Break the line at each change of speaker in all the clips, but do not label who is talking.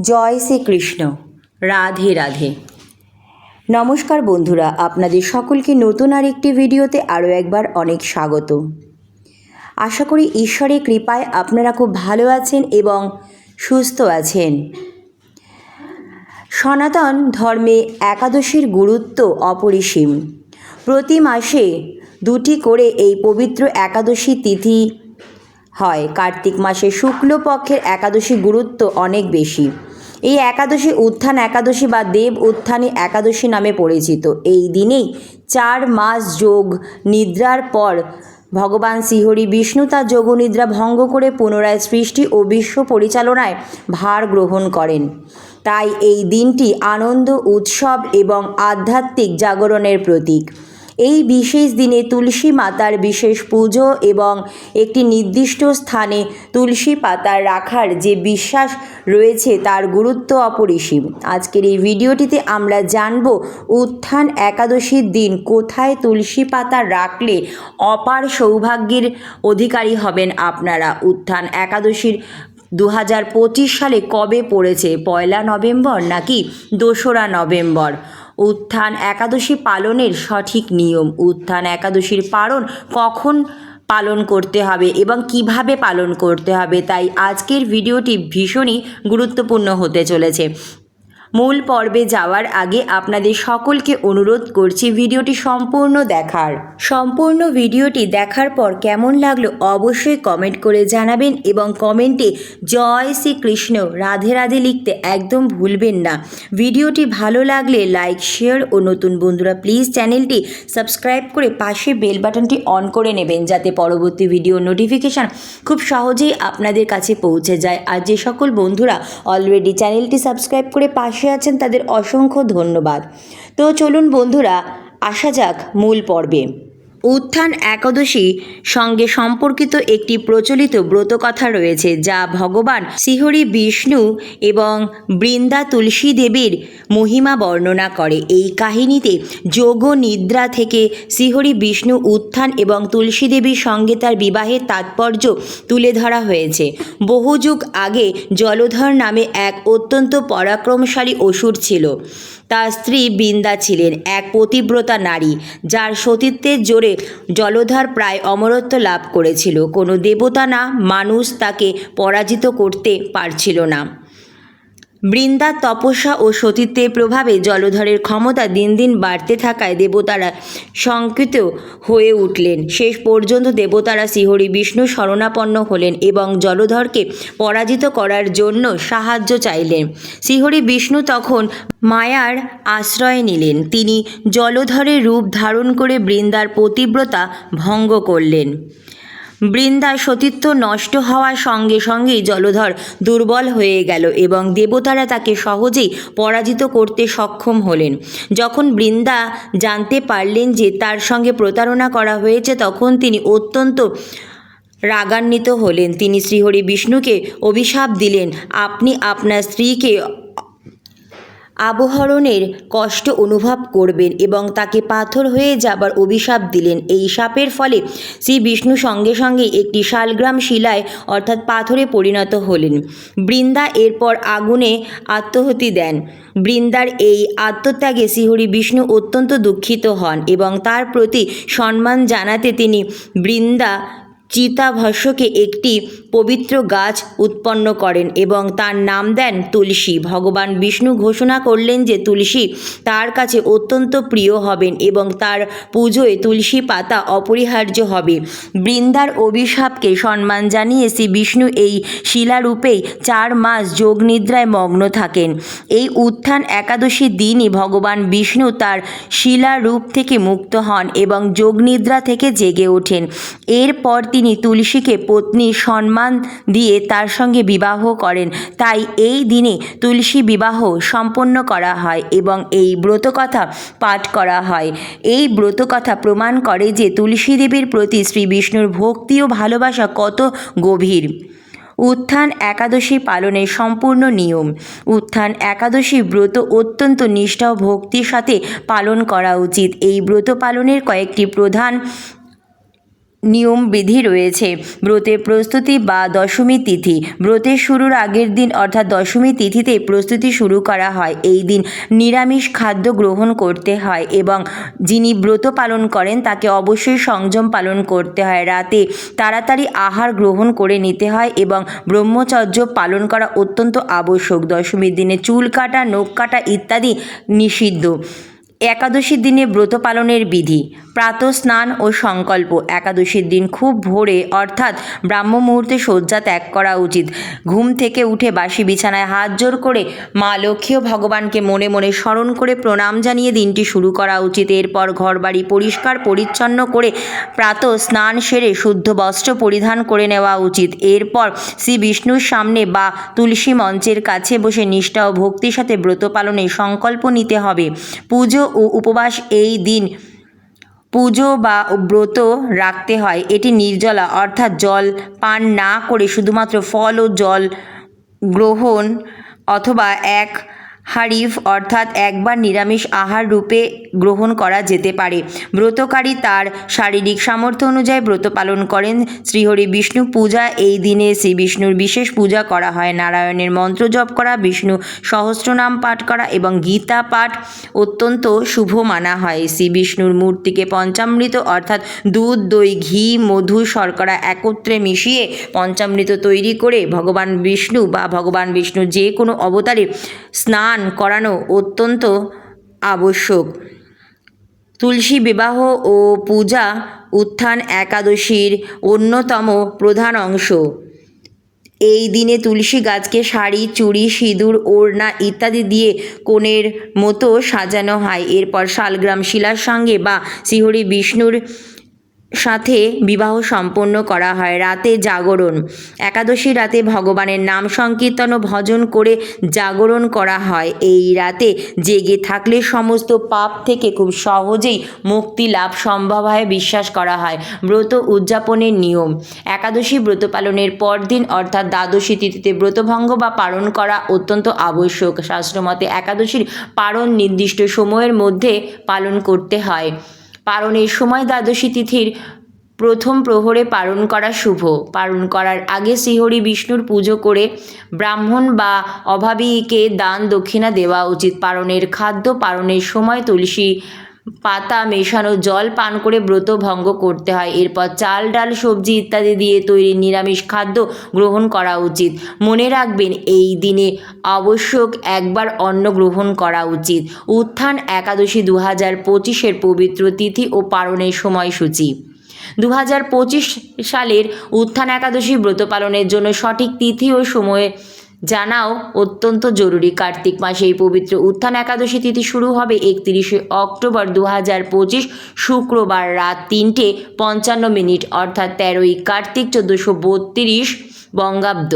জয় শ্রীকৃষ্ণ। রাধে রাধে। নমস্কার বন্ধুরা, আপনাদের সকলকে নতুন আর একটি ভিডিওতে আরও একবার অনেক স্বাগত। আশা করি ঈশ্বরের কৃপায় আপনারা খুব ভালো আছেন এবং সুস্থ আছেন। সনাতন ধর্মে একাদশীর গুরুত্ব অপরিসীম। প্রতি মাসে দুটি করে এই পবিত্র একাদশী তিথি হয়। কার্তিক মাসে শুক্লপক্ষের একাদশী গুরুত্ব অনেক বেশি। এই একাদশী উত্থান একাদশী বা দেব উত্থানী একাদশী নামে পরিচিত। এই দিনেই চার মাস যোগ নিদ্রার পর ভগবান শ্রীহরি বিষ্ণু তার যোগনিদ্রা ভঙ্গ করে পুনরায় সৃষ্টি ও বিশ্ব পরিচালনায় ভার গ্রহণ করেন। তাই এই দিনটি আনন্দ, উৎসব এবং আধ্যাত্মিক জাগরণের প্রতীক। এই বিশেষ দিনে তুলসী মাতার বিশেষ পুজো এবং একটি নির্দিষ্ট স্থানে তুলসী পাতা রাখার যে বিশ্বাস রয়েছে তার গুরুত্ব অপরিসীম। আজকের এই ভিডিওটিতে আমরা জানব উত্থান একাদশীর দিন কোথায় তুলসী পাতা রাখলে অপার সৌভাগ্যের অধিকারী হবেন আপনারা? উত্থান একাদশীর দু হাজার পঁচিশ সালে কবে পড়েছে? পয়লা নভেম্বর নাকি দোসরা নভেম্বর? উত্থান একাদশী পালনের সঠিক নিয়ম। উত্থান একাদশীর পালন কখন পালন করতে হবে এবং কীভাবে পালন করতে হবে, তাই আজকের ভিডিওটি ভীষণই গুরুত্বপূর্ণ হতে চলেছে। মূল পর্বে যাওয়ার আগে আপনাদের সকলকে অনুরোধ করছি ভিডিওটি সম্পূর্ণ দেখার। সম্পূর্ণ ভিডিওটি দেখার পর কেমন লাগল অবশ্যই কমেন্ট করে জানাবেন এবং কমেন্টে জয় শ্রীকৃষ্ণ, রাধে রাধে লিখতে একদম ভুলবেন না। ভিডিওটি ভালো লাগলে লাইক, শেয়ার ও নতুন বন্ধুরা প্লিজ চ্যানেলটি সাবস্ক্রাইব করে পাশে বেল বাটনটি অন করে নেবেন যাতে পরবর্তী ভিডিও নোটিফিকেশান খুব সহজেই আপনাদের কাছে পৌঁছে যায়। আর যে সকল বন্ধুরা অলরেডি চ্যানেলটি সাবস্ক্রাইব করে পাশে আছেন তাদের অসংখ্য ধন্যবাদ। তো চলুন বন্ধুরা আসা যাক মূল পর্বে। উত্থান একাদশী সঙ্গে সম্পর্কিত একটি প্রচলিত ব্রতকথা রয়েছে, যা ভগবান শ্রীহরি বিষ্ণু এবং বৃন্দা তুলসী দেবীর মহিমা বর্ণনা করে। এই কাহিনীতে যোগ নিদ্রা থেকে শ্রীহরি বিষ্ণু উত্থান এবং তুলসী দেবীর সঙ্গে তার বিবাহের তাৎপর্য তুলে ধরা হয়েছে। বহু যুগ আগে জলধর নামে এক অত্যন্ত পরাক্রমশালী অসুর ছিল। তার স্ত্রী বৃন্দা ছিলেন এক পতিব্রতা নারী, যার সতীত্বের জোরে জলধার প্রায় অমরত্ব লাভ করেছিল। কোনো দেবতা না, মানুষ তাকে পরাজিত করতে পারছিল না। বৃন্দার তপস্যা ও সতীত্বের প্রভাবে জলধরের ক্ষমতা দিন দিন বাড়তে থাকায় দেবতারা শঙ্কিত হয়ে উঠলেন। শেষ পর্যন্ত দেবতারা শ্রীহরি বিষ্ণু শরণাপন্ন হলেন এবং জলধরকে পরাজিত করার জন্য সাহায্য চাইলেন। শ্রীহরি বিষ্ণু তখন মায়ার আশ্রয় নিলেন। তিনি জলধরের রূপ ধারণ করে বৃন্দার পতিব্রতা ভঙ্গ করলেন। বৃন্দার সতীত্ব নষ্ট হওয়ার সঙ্গে সঙ্গেই জলধর দুর্বল হয়ে গেল এবং দেবতারা তাকে সহজেই পরাজিত করতে সক্ষম হলেন। যখন বৃন্দা জানতে পারলেন যে তার সঙ্গে প্রতারণা করা হয়েছে, তখন তিনি অত্যন্ত রাগান্বিত হলেন। তিনি শ্রীহরি বিষ্ণুকে অভিশাপ দিলেন, আপনি আপনার স্ত্রীকে আবহরণের কষ্ট অনুভব করবেন এবং তাকে পাথর হয়ে যাবার অভিশাপ দিলেন। এই শাপের ফলে শ্রী বিষ্ণু সঙ্গে সঙ্গে একটি শালগ্রাম শিলায় অর্থাৎ পাথরে পরিণত হলেন। বৃন্দা এরপর আগুনে আত্মহতি দেন। বৃন্দার এই আত্মত্যাগে শ্রীহরি বিষ্ণু অত্যন্ত দুঃখিত হন এবং তার প্রতি সম্মান জানাতে তিনি বৃন্দা চিতাভস্যকে একটি পবিত্র গাছ উৎপন্ন করেন এবং তার নাম দেন তুলসী। ভগবান বিষ্ণু ঘোষণা করলেন যে তুলসী তার কাছে অত্যন্ত প্রিয় হবেন এবং তার পুজোয় তুলসী পাতা অপরিহার্য হবে। বৃন্দার অভিশাপকে সম্মান জানিয়ে শ্রী বিষ্ণু এই শিলারূপেই চার মাস যোগ নিদ্রায় মগ্ন থাকেন। এই উত্থান একাদশী দিনই ভগবান বিষ্ণু তার শিলারূপ থেকে মুক্ত হন এবং যোগনিদ্রা থেকে জেগে ওঠেন। এরপর তিনি তুলসীকে পত্নী সম্মান দিয়ে তার সঙ্গে বিবাহ করেন। তাই এই দিনে তুলসী বিবাহ সম্পন্ন করা হয় এবং এই ব্রতকথা পাঠ করা হয়। এই ব্রতকথা প্রমাণ করে যে তুলসী দেবীর প্রতি শ্রী বিষ্ণুর ভক্তি ও ভালোবাসা কত গভীর। উত্থান একাদশী পালনের সম্পূর্ণ নিয়ম। উত্থান একাদশী ব্রত অত্যন্ত নিষ্ঠা ও ভক্তির সাথে পালন করা উচিত। এই ব্রত পালনের কয়েকটি প্রধান নিয়ম বিধি রয়েছে। ব্রতের প্রস্তুতি বা দশমী তিথি। ব্রতের শুরুর আগের দিন অর্থাৎ দশমী তিথিতে প্রস্তুতি শুরু করা হয়। এই দিন নিরামিষ খাদ্য গ্রহণ করতে হয় এবং যিনি ব্রত পালন করেন তাকে অবশ্যই সংযম পালন করতে হয়। রাতে তাড়াতাড়ি আহার গ্রহণ করে নিতে হয় এবং ব্রহ্মচর্য পালন করা অত্যন্ত আবশ্যক। দশমীর দিনে চুল কাটা, নখ কাটা ইত্যাদি নিষিদ্ধ। একাদশীর দিনে ব্রত পালনের বিধি প্রাত স্নান ও সংকল্প। একাদশীর দিন খুব ভোরে, অর্থাৎ ব্রাহ্ম মুহূর্তে শয্যা ত্যাগ করা উচিত। ঘুম থেকে উঠে বাসি বিছানায় হাত জোর করে মা লক্ষ্মী ভগবানকে মনে মনে স্মরণ করে প্রণাম জানিয়ে দিনটি শুরু করা উচিত। এরপর ঘরবাড়ি পরিষ্কার, পরিচ্ছন্ন করে প্রাত স্নান সেরে শুদ্ধ বস্ত্র পরিধান করে নেওয়া উচিত। এরপর শ্রী বিষ্ণুর সামনে বা তুলসী মঞ্চের কাছে বসে নিষ্ঠা ও ভক্তির সাথে ব্রত পালনে সংকল্প নিতে হবে। পুজো ও উপবাস এই দিন। পুজো বা ব্রত রাখতে হয়। এটি নির্জলা, অর্থাৎ জল পান না করে শুধুমাত্র ফল ও জল গ্রহণ অথবা এক হারিফ অর্থাৎ একবার নিরামিষ আহার রূপে গ্রহণ করা যেতে পারে। ব্রতকারী তার শারীরিক সামর্থ্য অনুযায়ী ব্রত পালন করেন। শ্রীহরি বিষ্ণু পূজা, এই দিনে শ্রী বিষ্ণুর বিশেষ পূজা করা হয়। নারায়ণের মন্ত্র জপ করা, বিষ্ণু সহস্রনাম পাঠ করা এবং গীতা পাঠ অত্যন্ত শুভ মানা হয়। শ্রী বিষ্ণুর মূর্তিকে পঞ্চামৃত অর্থাৎ দুধ, দই, ঘি, মধু, শর্করা একত্রে মিশিয়ে পঞ্চামৃত তৈরি করে ভগবান বিষ্ণু বা ভগবান বিষ্ণু যে কোনো অবতারে স্নান করানো অত্যন্ত আবশ্যক। তুলসী বিবাহ ও পূজা উত্থান একাদশীর অন্যতম প্রধান অংশ। এই দিনে তুলসী গাছকে শাড়ি, চুড়ি, সিঁদুর, ওড়না ইত্যাদি দিয়ে কোণের মতো সাজানো হয়। এরপর শালগ্রাম শিলার সঙ্গে বা শ্রীহরি বিষ্ণুর সাথে বিবাহ সম্পন্ন করা হয়। রাতে জাগরণ। একাদশী রাতে ভগবানের নাম সংকীর্তন ও ভজন করে জাগরণ করা হয়। এই রাতে জেগে থাকলে সমস্ত পাপ থেকে খুব সহজেই মুক্তি লাভ সম্ভব হয় বিশ্বাস করা হয়। ব্রত উদযাপনের নিয়ম। একাদশী ব্রত পালনের পরদিন অর্থাৎ দ্বাদশী তিথিতে ব্রতভঙ্গ বা পালন করা অত্যন্ত আবশ্যক। শাস্ত্রমতে একাদশীর পালন নির্দিষ্ট সময়ের মধ্যে পালন করতে হয়। পালনের সময় দ্বাদশী তিথির প্রথম প্রহরে পালন করা শুভ। পালন করার আগে শ্রীহরি বিষ্ণুর পুজো করে ব্রাহ্মণ বা অভাবীকে দান দক্ষিণা দেওয়া উচিত। পালনের খাদ্য পালনের সময় তুলসী পাতা মেশানো, জল পান করে ব্রত ভঙ্গ করতে হয়। এরপর চাল, ডাল, সবজি ইত্যাদি দিয়ে তৈরি নিরামিষ খাদ্য গ্রহণ করা উচিত। মনে রাখবেন, এই দিনে আবশ্যক একবার অন্ন গ্রহণ করা উচিত। উত্থান একাদশী দু হাজার পঁচিশের পবিত্র তিথি ও পালনের সময়সূচি। দু হাজার পঁচিশ সালের উত্থান একাদশী ব্রত পালনের জন্য সঠিক তিথি ও সময়ে জানাও, অত্যন্ত জরুরি। কার্তিক মাসে এই পবিত্র উত্থান একাদশী তিথি শুরু হবে একত্রিশে অক্টোবর দু হাজার পঁচিশ শুক্রবার রাত তিনটে পঞ্চান্ন মিনিট, অর্থাৎ তেরোই কার্তিক চোদ্দোশো বত্রিশ বঙ্গাব্দ।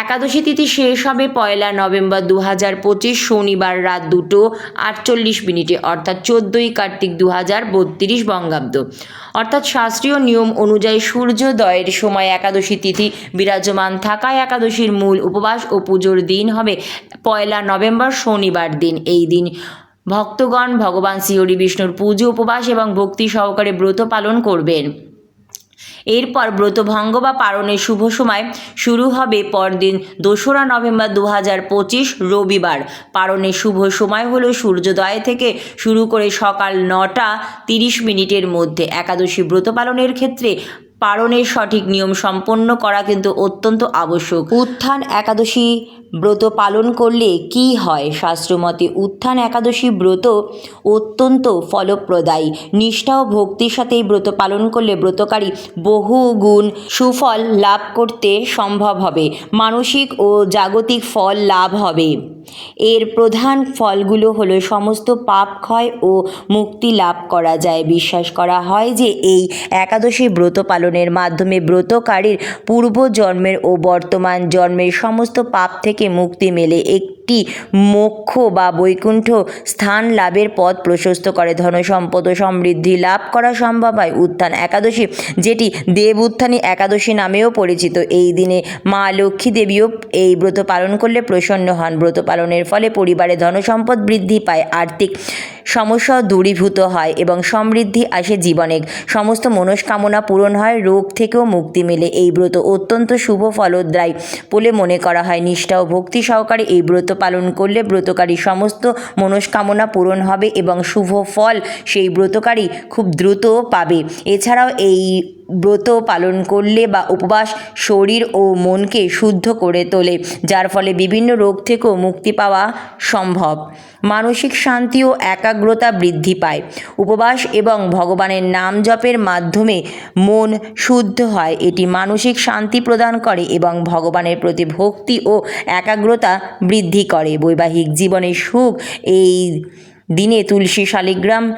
একাদশী তিথি শেষ হবে পয়লা নভেম্বর দু হাজার পঁচিশ শনিবার রাত দুটো আটচল্লিশ মিনিটে, অর্থাৎ চোদ্দোই কার্তিক দু হাজার বত্রিশ বঙ্গাব্দ। অর্থাৎ শাস্ত্রীয় নিয়ম অনুযায়ী সূর্যোদয়ের সময় একাদশী তিথি বিরাজমান থাকায় একাদশীর মূল উপবাস ও পুজোর দিন হবে পয়লা নভেম্বর শনিবার দিন। এই দিন ভক্তগণ ভগবান শ্রীহরি বিষ্ণুর পুজো উপবাস এবং ভক্তি সহকারে ব্রত পালন করবেন। এরপর ব্রতভঙ্গ বা পালনের শুভ সময় শুরু হবে পরদিন দোসরা নভেম্বর দু হাজার পঁচিশ রবিবার। পালনের শুভ সময় হলো সূর্যোদয় থেকে শুরু করে সকাল নটা তিরিশ মিনিটের মধ্যে। একাদশী ব্রত পালনের ক্ষেত্রে পালনের সঠিক নিয়ম সম্পন্ন করা কিন্তু অত্যন্ত আবশ্যক। উত্থান একাদশী ব্রত পালন করলে কি হয়? শাস্ত্রমতে উত্থান একাদশী ব্রত অত্যন্ত ফলপ্রদায়ী। নিষ্ঠা ও ভক্তির সাথে এই ব্রত পালন করলে ব্রতকারী বহু গুণ সুফল লাভ করতে সম্ভব হবে। মানসিক ও জাগতিক ফল লাভ হবে। এর প্রধান ফলগুলো হলো সমস্ত পাপ ক্ষয় ও মুক্তি লাভ করা যায়। বিশ্বাস করা হয় যে এই একাদশী ব্রত পালনের মাধ্যমে ব্রতকারীর পূর্ব জন্মের ও বর্তমান জন্মের সমস্ত পাপ থেকে মুক্তি মেলে। একটি মোক্ষ বা বৈকুণ্ঠ স্থান লাভের পথ প্রশস্ত করে। ধন সম্পদ ও সমৃদ্ধি লাভ করা সম্ভব হয়। উত্থান একাদশী, যেটি দেব উত্থানী একাদশী নামেও পরিচিত। এই দিনে মা লক্ষ্মী দেবীও এই ব্রত পালন করলে প্রসন্ন হন। ব্রত পালনের ফলে পরিবারে ধন সম্পদ বৃদ্ধি পায়, আর্থিক সমস্যাও দূরীভূত হয় এবং সমৃদ্ধি আসে জীবনে। সমস্ত মনস্কামনা পূরণ হয়, রোগ থেকেও মুক্তি মেলে। এই ব্রত অত্যন্ত শুভ ফলদ্রায় বলে মনে করা হয়। নিষ্ঠা ও ভক্তি সহকারে এই ব্রত পালন করলে ব্রতকারী সমস্ত মনস্কামনা পূরণ হবে এবং শুভ ফল সেই ব্রতকারী খুব দ্রুত পাবে। এছাড়াও এই ব্রত পালন করলে বা উপবাস শরীর ও মনকে শুদ্ধ করে তোলে, যার ফলে বিভিন্ন রোগ থেকেও মুক্তি পাওয়া সম্ভব। মানসিক শান্তি ও একাগ্রতা বৃদ্ধি পায়। উপবাস এবং ভগবানের নাম জপের মাধ্যমে মন শুদ্ধ হয়। এটি মানসিক শান্তি প্রদান করে এবং ভগবানের প্রতি ভক্তি ও একাগ্রতা বৃদ্ধি করে। বৈবাহিক জীবনে সুখ এই দিনে তুলসী শালিগ্রাম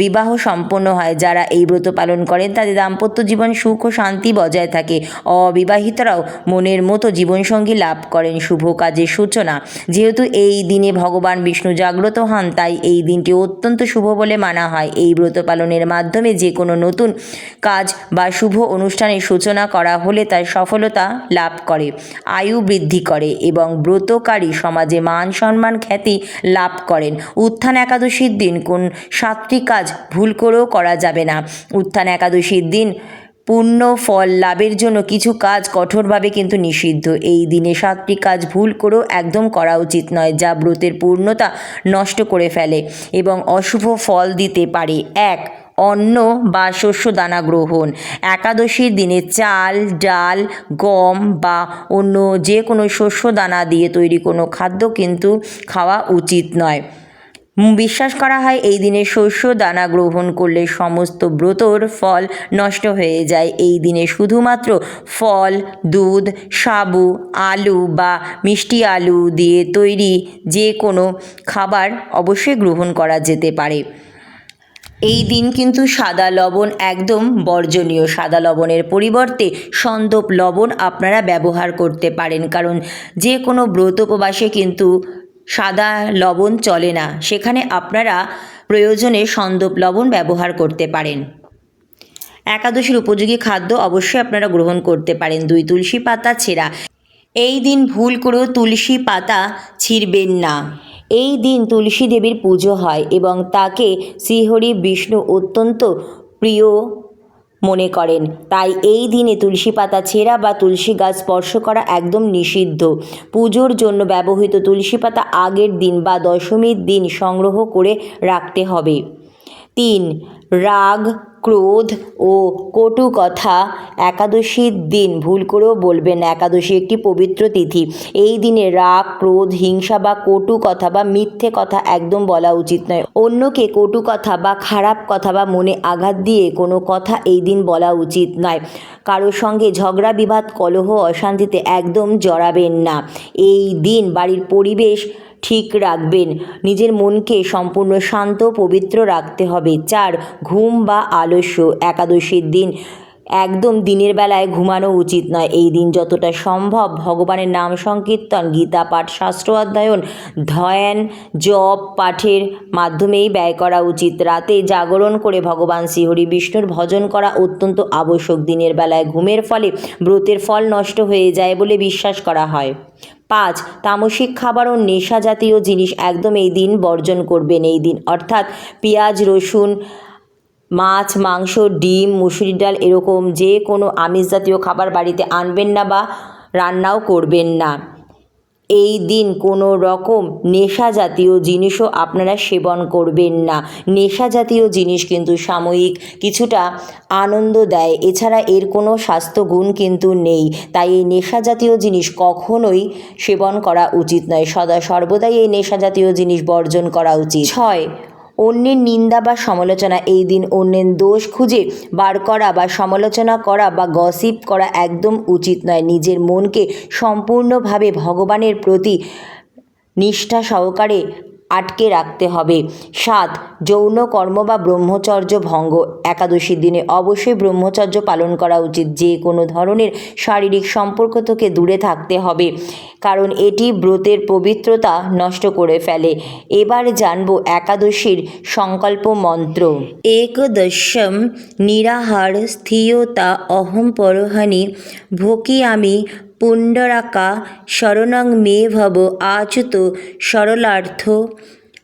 বিবাহ সম্পন্ন হয়। যারা এই ব্রত পালন করেন, তাদের দাম্পত্য জীবন সুখ ও শান্তি বজায় থাকে। অবিবাহিতরাও মনের মতো জীবনসঙ্গী লাভ করেন। শুভ কাজের সূচনা। যেহেতু এই দিনে ভগবান বিষ্ণু জাগ্রত হন, তাই এই দিনটি অত্যন্ত শুভ বলে মানা হয়। এই ব্রত পালনের মাধ্যমে যে কোনো নতুন কাজ বা শুভ অনুষ্ঠানের সূচনা করা হলে তার সফলতা লাভ করে, আয়ু বৃদ্ধি করে এবং ব্রতকারী সমাজে মান সম্মান খ্যাতি লাভ করেন। উত্থান একাদশীর দিন কোন সাতটি কাজ ভুল করেও করা যাবে না। উত্থান একাদশীর দিন পূর্ণ ফল লাভের জন্য কিছু কাজ কঠোরভাবে কিন্তু নিষিদ্ধ। এই দিনে সাতটি কাজ ভুল করেও একদম করা উচিত নয়, যা ব্রতের পূর্ণতা নষ্ট করে ফেলে এবং অশুভ ফল দিতে পারে। এক, অন্ন বা শস্য দানা গ্রহণ। একাদশীর দিনে চাল, ডাল, গম বা অন্য যে কোনো শস্য দানা দিয়ে তৈরি কোনো খাদ্য কিন্তু খাওয়া উচিত নয়। বিশ্বাস করা হয় এই দিনে শস্য দানা গ্রহণ করলে সমস্ত ব্রতর ফল নষ্ট হয়ে যায়। এই দিনে শুধুমাত্র ফল, দুধ, সাবু, আলু বা মিষ্টি আলু দিয়ে তৈরি যে কোনো খাবার অবশ্যই গ্রহণ করা যেতে পারে। এই দিন কিন্তু সাদা লবণ একদম বর্জনীয়। সাদা লবণের পরিবর্তে সন্দপ লবণ আপনারা ব্যবহার করতে পারেন। কারণ যে কোনো ব্রত উপবাসে কিন্তু সাদা লবণ চলে না। সেখানে আপনারা প্রয়োজনে সন্দপ লবণ ব্যবহার করতে পারেন। একাদশীর উপযোগী খাদ্য অবশ্যই আপনারা গ্রহণ করতে পারেন। দুই তুলসী পাতা ছেঁড়া। এই দিন ভুল করেও তুলসী পাতা ছিঁড়বেন না। এই দিন তুলসী দেবীর পুজো হয় এবং তাকে শ্রীহরি বিষ্ণু অত্যন্ত প্রিয় মনে করেন। তাই এই দিনে তুলসী পাতা ছেঁড়া বা তুলসী গাছ স্পর্শ করা একদম নিষিদ্ধ। পুজোর জন্য ব্যবহৃত তুলসী পাতা আগের দিন বা দশমীর দিন সংগ্রহ করে রাখতে হবে। তিন, রাগ ক্রোধ ও কটু কথা একাদশীর দিন। ভুল করেও বলবেন একাদশী একটি পবিত্র তিথি। এই দিনে রাগ, ক্রোধ, হিংসা বা কটু কথা বা মিথ্যে কথা একদম বলা উচিত নয়। অন্যকে কটু কথা বা খারাপ কথা বা মনে আঘাত দিয়ে কোনো কথা এই দিন বলা উচিত নয়। কারোর সঙ্গে ঝগড়া, বিবাদ, কলহ, অশান্তিতে একদম জড়াবেন না। এই দিন বাড়ির পরিবেশ ঠিক রাখবেন। নিজের মনকে সম্পূর্ণ শান্ত পবিত্র রাখতে হবে। চার, ঘুম বা আলস্য, একাদশীর দিন। একদম দিনের বেলায় ঘুমানো উচিত নয়। এই দিন যতটা সম্ভব ভগবানের নাম সংকীর্তন, গীতা পাঠ, শাস্ত্র অধ্যয়ন, ধ্যান, জপ পাঠের মাধ্যমেই ব্যয় করা উচিত। রাতে জাগরণ করে ভগবান শ্রীহরি বিষ্ণুর ভজন করা অত্যন্ত আবশ্যক। দিনের বেলায় ঘুমের ফলে ব্রতের ফল নষ্ট হয়ে যায় বলে বিশ্বাস করা হয়। পাঁচ, তামসিক খাবার ও নেশা জাতীয় জিনিস একদম এই দিন বর্জন করবেন। এই দিন অর্থাৎ পেঁয়াজ, রসুন মাছ, মাংস, ডিম মুসুরি ডাল এরকম যে কোনো আমিষ জাতীয় খাবার বাড়িতে আনবেন না বা রান্নাও করবেন না। এই দিন কোনো রকম নেশা জাতীয় জিনিসও আপনারা সেবন করবেন না। নেশা জাতীয় জিনিস কিন্তু সাময়িক কিছুটা আনন্দ দেয়। এছাড়া এর কোনো স্বাস্থ্যগুণ কিন্তু নেই। তাই এই নেশা জাতীয় জিনিস কখনোই সেবন করা উচিত নয়। সদা সর্বদাই এই নেশা জাতীয় জিনিস বর্জন করা উচিত। ছয় অন্যের নিন্দা বা সমালোচনা, এই দিন অন্যের দোষ খুঁজে বার করা বা সমালোচনা করা বা গসিপ করা একদম উচিত নয়। নিজের মনকে সম্পূর্ণভাবে ভগবানের প্রতি নিষ্ঠা সহকারে আটকে রাখতে হবে। সাত, যৌন কর্ম বা ব্রহ্মচর্য ভঙ্গ। একাদশীর দিনে অবশ্যই ব্রহ্মচর্য পালন করা উচিত। যে কোনো ধরনের শারীরিক সম্পর্ক থেকে দূরে থাকতে হবে। কারণ এটি ব্রতের পবিত্রতা নষ্ট করে ফেলে। এবার জানব একাদশীর সংকল্প মন্ত্র। একদশম নিরাহার স্থিরতা অহম পরহানি ভোকি আমি পুণ্ডরাকা শরণং মে ভব আচ্যুত সরলার্থ।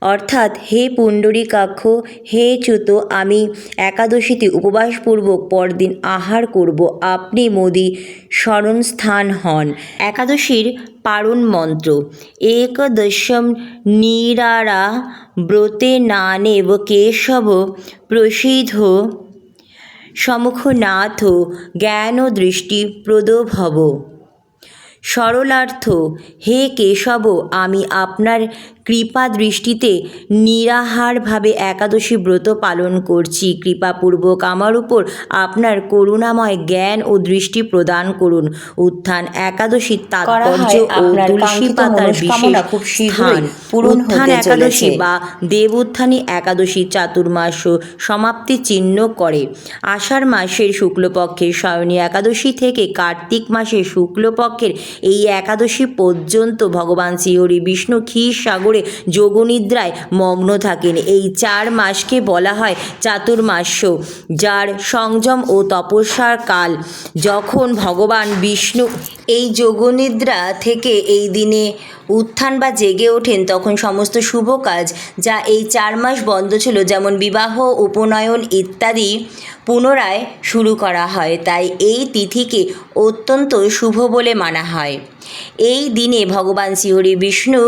অর্থাৎ হে পুণ্ডরীকাক্ষ, হে চ্যুত, আমি একাদশীতে উপবাসপূর্বক পরদিন আহার করব। আপনি মোদি স্মরণস্থান হন। একাদশীর পারণ মন্ত্র। একদশম নিরারা ব্রতে নানেব কেশব প্রসিদ্ধ সমুখনাথ জ্ঞান ও দৃষ্টি প্রদভব। সরলার্থ হে কেশব আমি আপনার কৃপা দৃষ্টিতে নিরাহারভাবে একাদশী ব্রত পালন করছি। কৃপাপূর্বক আমার উপর আপনার করুণাময় জ্ঞান ও দৃষ্টি প্রদান করুন। উত্থান একাদশীর তাৎপর্য ও তুলসী পাতার বিশেষ স্থান। উত্থান একাদশী বা দেব উত্থানী একাদশী চাতুর্মাস সমাপ্তি চিহ্ন করে। আষাঢ় মাসের শুক্লপক্ষের শয়নী একাদশী থেকে কার্তিক মাসের শুক্লপক্ষের এই একাদশী পর্যন্ত ভগবান শ্রীহরি বিষ্ণু ক্ষীর সাগরে যোগনিদ্রায় মগ্ন থাকেন। এই চার মাসকে বলা হয় চাতুর্মাস্য, যার সংযম ও তপস্যার কাল। যখন ভগবান বিষ্ণু এই যোগনিদ্রা থেকে এই দিনে উত্থান বা জেগে ওঠেন, তখন সমস্ত শুভ কাজ যা এই চার মাস বন্ধ ছিল, যেমন বিবাহ, উপনয়ন ইত্যাদি, পুনরায় শুরু করা হয়। তাই এই তিথিকে অত্যন্ত শুভ বলে মানা হয়। এই দিনে ভগবান শ্রীহরি বিষ্ণু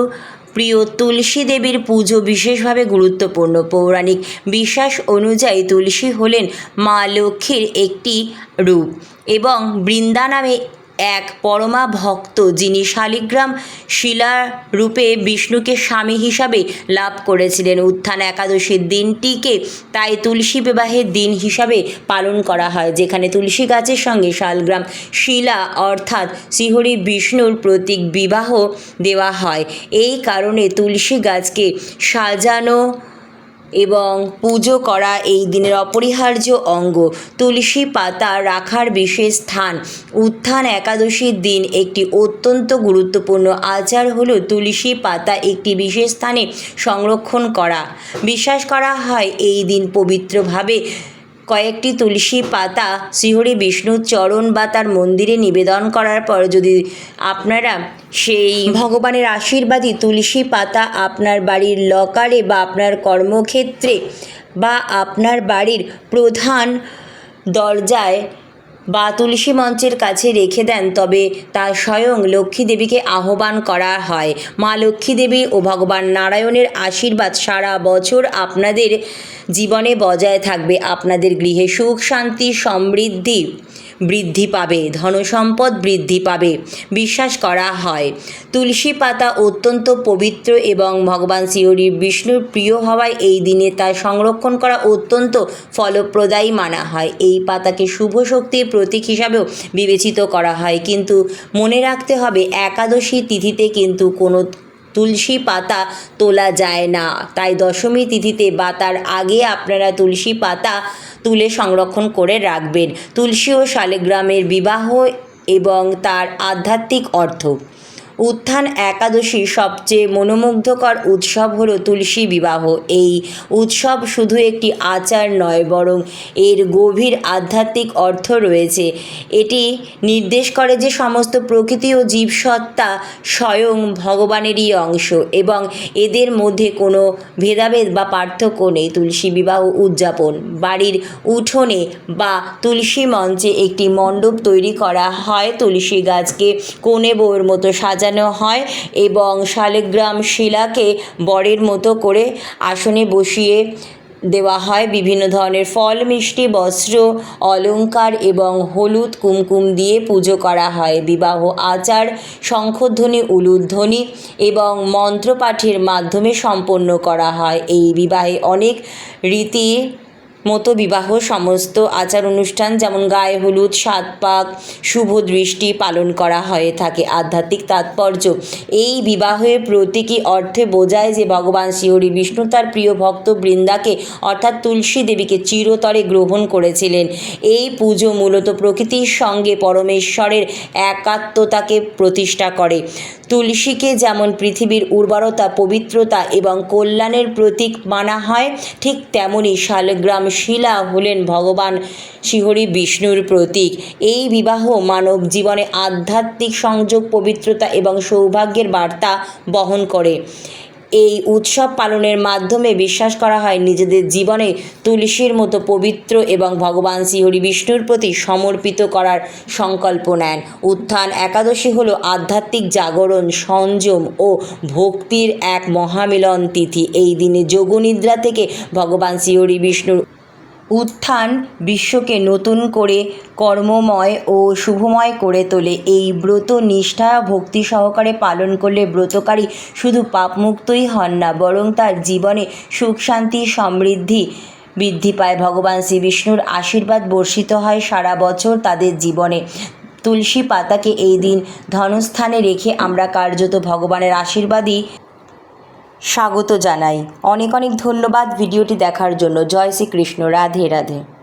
প্রিয় তুলসী দেবীর পুজো বিশেষভাবে গুরুত্বপূর্ণ। পৌরাণিক বিশ্বাস অনুযায়ী তুলসী হলেন মা লক্ষ্মীর একটি রূপ এবং বৃন্দা নামে এক পরমা ভক্ত যিনি শালিগ্রাম শিলা রূপে বিষ্ণুকে স্বামী হিসাবে লাভ করেছিলেন। উত্থান একাদশীর দিনটিকে তাই তুলসী বিবাহের দিন হিসাবে পালন করা হয়, যেখানে তুলসী গাছের সঙ্গে শালগ্রাম শিলা অর্থাৎ শ্রীহরি বিষ্ণুর প্রতীক বিবাহ দেওয়া হয়। এই কারণে তুলসী গাছকে সাজানো এবং পুজো করা এই দিনের অপরিহার্য অঙ্গ। তুলসী পাতা রাখার বিশেষ স্থান। উত্থান একাদশীর দিন একটি অত্যন্ত গুরুত্বপূর্ণ আচার হলো তুলসী পাতা একটি বিশেষ স্থানে সংরক্ষণ করা। বিশ্বাস করা হয় এই দিন পবিত্রভাবে কয়েকটি তুলসী পাতা, শ্রীহরি বিষ্ণুর চরণ বা তার মন্দিরে নিবেদন করার পর যদি আপনারা সেই ভগবানের আশীর্বাদী তুলসী পাতা আপনার বাড়ির লকারে বা আপনার কর্মক্ষেত্রে বা আপনার বাড়ির প্রধান দরজায় বা তুলসী মঞ্চের কাছে রেখে দেন, তবে তা স্বয়ং লক্ষ্মী দেবীকে আহ্বান করা হয়। মা লক্ষ্মী দেবী ও ভগবান নারায়ণের আশীর্বাদ সারা বছর আপনাদের জীবনে বজায় থাকবে। আপনাদের গৃহে সুখ, শান্তি, সমৃদ্ধি বৃদ্ধি পাবে, ধনসম্পদ বৃদ্ধি পাবে, বিশ্বাস করা হয়। তুলসী পাতা অত্যন্ত পবিত্র এবং ভগবান শ্রীহরির বিষ্ণুর প্রিয় হওয়ায় এই দিনে তা সংরক্ষণ করা অত্যন্ত ফলপ্রদায়ী মানা হয়। এই পাতাকে শুভ শক্তির প্রতীক হিসাবেও বিবেচিত করা হয়। কিন্তু মনে রাখতে হবে, একাদশী তিথিতে কিন্তু কোনো তুলসী পাতা তোলা যায় না। তাই দশমী তিথিতে বা তার আগে আপনারা তুলসী পাতা তুলে সংরক্ষণ করে রাখবেন। তুলসী ও শালিগ্রামের বিবাহ এবং তার আধ্যাত্মিক অর্থ। উত্থান একাদশীর সবচেয়ে মনোমুগ্ধকর উৎসব হলো তুলসী বিবাহ। এই উৎসব শুধু একটি আচার নয়, বরং এর গভীর আধ্যাত্মিক অর্থ রয়েছে। এটি নির্দেশ করে যে সমস্ত প্রকৃতি ও জীবসত্তা স্বয়ং ভগবানেরই অংশ, এবং এদের মধ্যে কোনো ভেদাভেদ বা পার্থক্য নেই। তুলসী বিবাহ উদযাপন, বাড়ির উঠোনে বা তুলসী মঞ্চে একটি মণ্ডপ তৈরি করা হয়। তুলসী গাছকে কোণে বউয়ের মতো সাজানো হয় এবং শালিগ্রাম শিলাকে বরের মতো করে আসনে বসিয়ে দেওয়া হয়। বিভিন্ন ধরনের ফল, মিষ্টি, বস্ত্র অলঙ্কার এবং হলুদ, কুমকুম দিয়ে পুজো করা হয়। বিবাহ আচার, শঙ্খধ্বনি, উলুধ্বনি এবং মন্ত্রপাঠের মাধ্যমে সম্পন্ন করা হয়। এই বিবাহে অনেক রীতি মতো বিবাহ সমস্ত আচার অনুষ্ঠান যেমন গায়ে হলুদ, সাত পাক, শুভ দৃষ্টি পালন করা হয়ে থাকে। আধ্যাত্মিক তাৎপর্য, এই বিবাহের প্রতীকী অর্থে বোঝায় যে ভগবান শ্রীহরি বিষ্ণু তার প্রিয় ভক্ত বৃন্দাকে, অর্থাৎ তুলসী দেবীকে চিরতরে গ্রহণ করেছিলেন। এই পুজো মূলত প্রকৃতির সঙ্গে পরমেশ্বরের একাত্মতাকে প্রতিষ্ঠা করে। তুলসীকে যেমন পৃথিবীর উর্বরতা, পবিত্রতা এবং কল্যাণের প্রতীক মানা হয়, ঠিক তেমনই শালগ্রাম শিলা হলেন ভগবান শ্রীহরি বিষ্ণুর প্রতীক। এই বিবাহ মানব জীবনে আধ্যাত্মিক সংযোগ, পবিত্রতা এবং সৌভাগ্যের বার্তা বহন করে। এই উৎসব পালনের মাধ্যমে বিশ্বাস করা হয়, নিজেদের জীবনে তুলসীর মতো পবিত্র এবং ভগবান শ্রীহরি বিষ্ণুর প্রতি সমর্পিত করার সংকল্প নেন। উত্থান একাদশী হলো আধ্যাত্মিক জাগরণ, সংযম ও ভক্তির এক মহামিলন তিথি। এই দিনে যোগনিদ্রা থেকে ভগবান শ্রীহরি বিষ্ণুর উত্থান বিশ্বকে নতুন করে কর্মময় ও শুভময় করে তোলে। এই ব্রত নিষ্ঠা, ভক্তি সহকারে পালন করলে ব্রতকারী শুধু পাপমুক্তই হন না, বরং তার জীবনে সুখ, শান্তি, সমৃদ্ধি বৃদ্ধি পায়। ভগবান শ্রী বিষ্ণুর আশীর্বাদ বর্ষিত হয় সারা বছর তাদের জীবনে। তুলসী পাতাকে এই দিন ধনস্থানে রেখে আমরা কার্যত ভগবানের আশীর্বাদই স্বাগত জানাই। অনেক অনেক ধন্যবাদ ভিডিওটি দেখার জন্য। জয় শ্রীকৃষ্ণ। রাধে রাধে।